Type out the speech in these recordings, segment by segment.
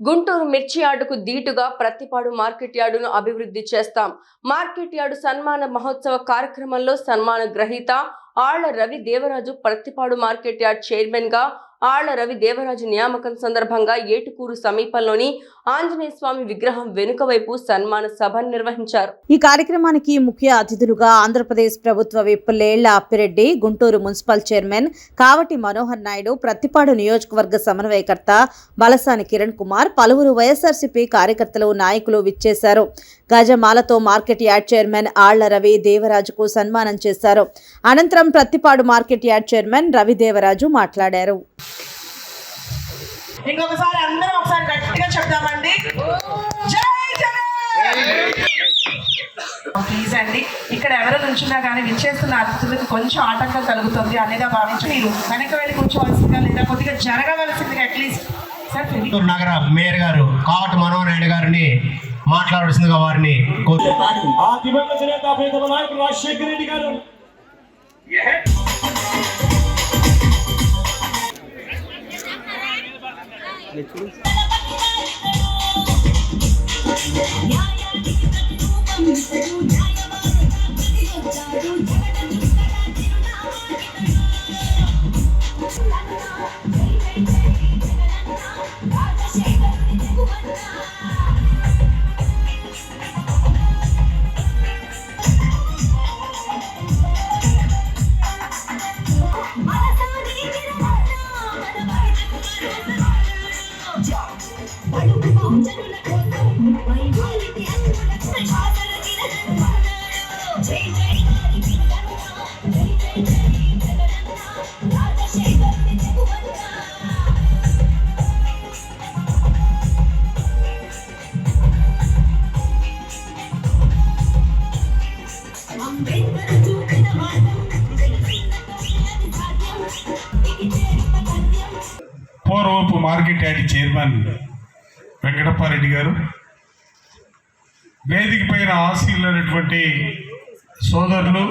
గుంటూరు మిర్చి యార్డుకు దీటుగా ప్రతిపాడు మార్కెట్ యార్డును అభివృద్ధి చేస్తాం. మార్కెట్ యార్డు సన్మాన మహోత్సవ కార్యక్రమంలో సన్మాన గ్రహీత ఆళ్ళ రవి దేవరాజు ప్రత్తిపాడు మార్కెట్ యార్డ్ చైర్మన్గా ఆళ్ళ రవి దేవరాజు నియామకం సందర్భంగా ఏటుకూరు సమీపంలోని ఆంజనేయ స్వామి విగ్రహం వెనుక వైపు సన్మాన సభ నిర్వహించారు. ఈ కార్యక్రమానికి ముఖ్య అతిథులుగా ఆంధ్రప్రదేశ్ ప్రభుత్వ whip Lella Appireddy Guntur municipal chairman Kavati Manohar Naidu Prathipadu నియోజకవర్గ సమన్వయకర్త బలసాని కిరణ్ కుమార్ పలువురు వైఎస్ఆర్సీపీ కార్యకర్తలు నాయకులు విచ్చేశారు. గజమాలతో మార్కెట్ యార్డ్ చైర్మన్ ఆళ్ళ రవి దేవరాజుకు సన్మానం చేశారు. అనంతరం Prathipadu market yard chairman Ravi Devaraju మాట్లాడారు. ఇంకొకసారి అందరం ఒకసారి గట్టిగా చెప్దామండి. జై జగన్! ప్లీజ్ అండి ఇక్కడ ఎవరు నుంచున్నా కానీ విచ్చేస్తున్న అతిథులకు కొంచెం ఆటంకం కలుగుతుంది అనేదా భావించి మీరు వెనక వెళ్ళి కూర్చోవలసిందిగా లేదా కొద్దిగా జరగవలసిందిగా అట్లీస్ట్ నగర మేయర్ గారు కావటి మనోహర్ గారిని మాట్లాడవలసిందిగా వారిని కోరు ఆ దివంగత यह Thank you. పూర్వపు మార్కెట్ యార్డ్ చైర్మన్ వెంకటప్పారెడ్డి గారు. వేదిక పైన ఆశీలైనటువంటి సోదరులు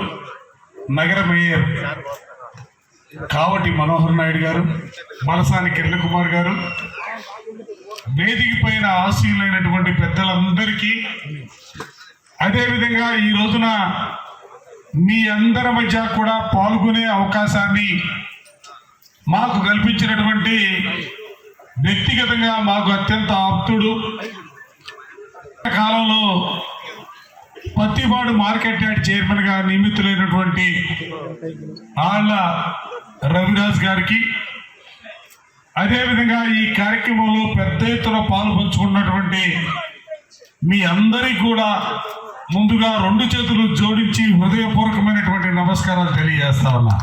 నగర మేయర్ కావటి మనోహర్ నాయుడు గారు బలసాని కిరణ్ కుమార్ గారు. వేదిక పైన ఆశీలైనటువంటి పెద్దలందరికీ అదేవిధంగా ఈ రోజున మీ అందరి మధ్య కూడా పాల్గొనే అవకాశాన్ని మాకు కల్పించినటువంటి వ్యక్తిగతంగా మాకు అత్యంత ఆప్తుడు. కాలంలో పత్తిపాడు మార్కెట్ యార్డ్ చైర్మన్గా నియమితులైనటువంటి ఆళ్ళ రవిరాజ్ గారికి. అదేవిధంగా ఈ కార్యక్రమంలో పెద్ద ఎత్తున పాల్పంచుకున్నటువంటి మీ అందరికీ కూడా ముందుగా రెండు చేతులు జోడించి హృదయపూర్వకమైనటువంటి నమస్కారాలు తెలియజేస్తా ఉన్నా.